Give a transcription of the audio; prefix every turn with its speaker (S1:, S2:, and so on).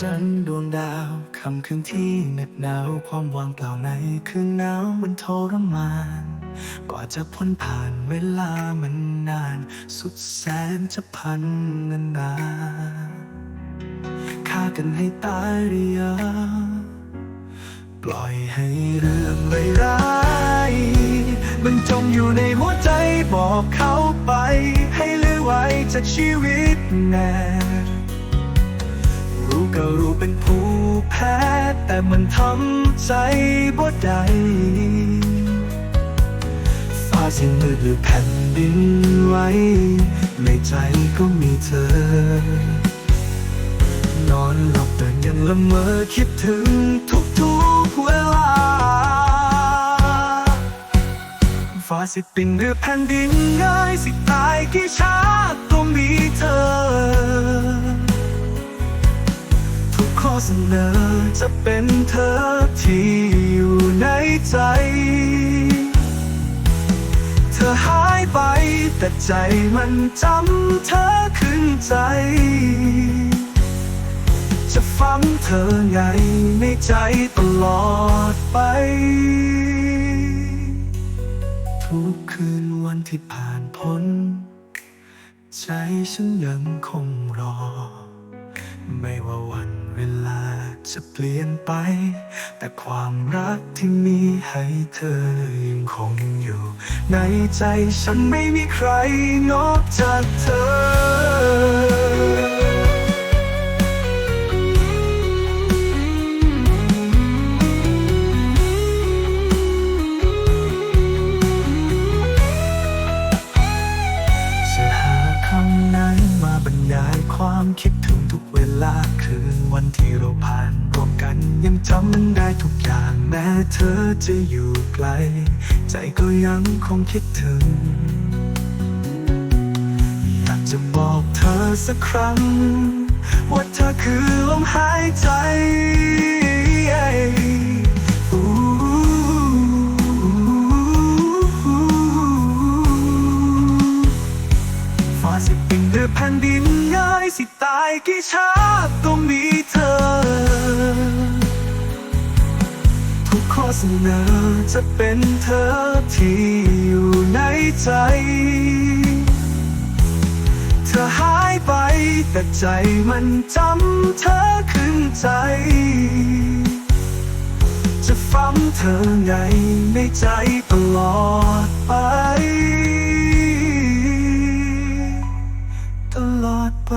S1: จันทร์ดวงดาวคำคืนที่เหน็บหนาวความวางเปล่าในคืนหนาวมันทรมานกว่าจะพ้นผ่านเวลามันนาน สุดแสนจะพันนานนาฆ่ากันให้ตายหรือยังปล่อยให้เรื่องร้ายมันจมอยู่ในหัวใจบอกเขาไป ให้เลือไว้จากชีวิตแน่ ก็รู้เป็นผู้แพ้ แต่มันทำใจบ่ได้ฟ้าสิ้นมืดหรือแผ่นดินไหวในใจก็มีเธอ นอนหลับตื่นยังละเมอคิดถึงทุกๆเวลาฟ้าสิปินหรือแผ่นดินง่ายสิตายกี่ชาติก็มีเธอ เสนอจะเป็นเธอที่อยู่ในใจ เธอหายไปแต่ใจมันจำเธอขึ้นใจ จะฟังเธอไงในใจตลอดไป ทุกคืนวันที่ผ่านพ้น ใจฉันยังคงรอ ไม่ว่าวันเวลาจะเปลี่ยนไป แต่ความรักที่มีให้เธอยังคงอยู่ ในใจฉันไม่มีใครนอกจากเธอ ความคิดถึงทุกเวลาคืนวันที่เราผ่านร่วมกัน ยังจำมันได้ทุกอย่างแม้เธอจะอยู่ไกล ใจก็ยังคงคิดถึง อยากจะบอกเธอสักครั้ง ว่าเธอคือลมหายใจฟ้าสิปินหรือแผ่นดิน สิตายกี่ชาติก็มีเธอ ทุกข้อเสนอจะเป็นเธอที่อยู่ในใจ เธอหายไปแต่ใจมันจำเธอขึ้นใจ จะฝังเธอไงในใจตลอดไป ตลอดไป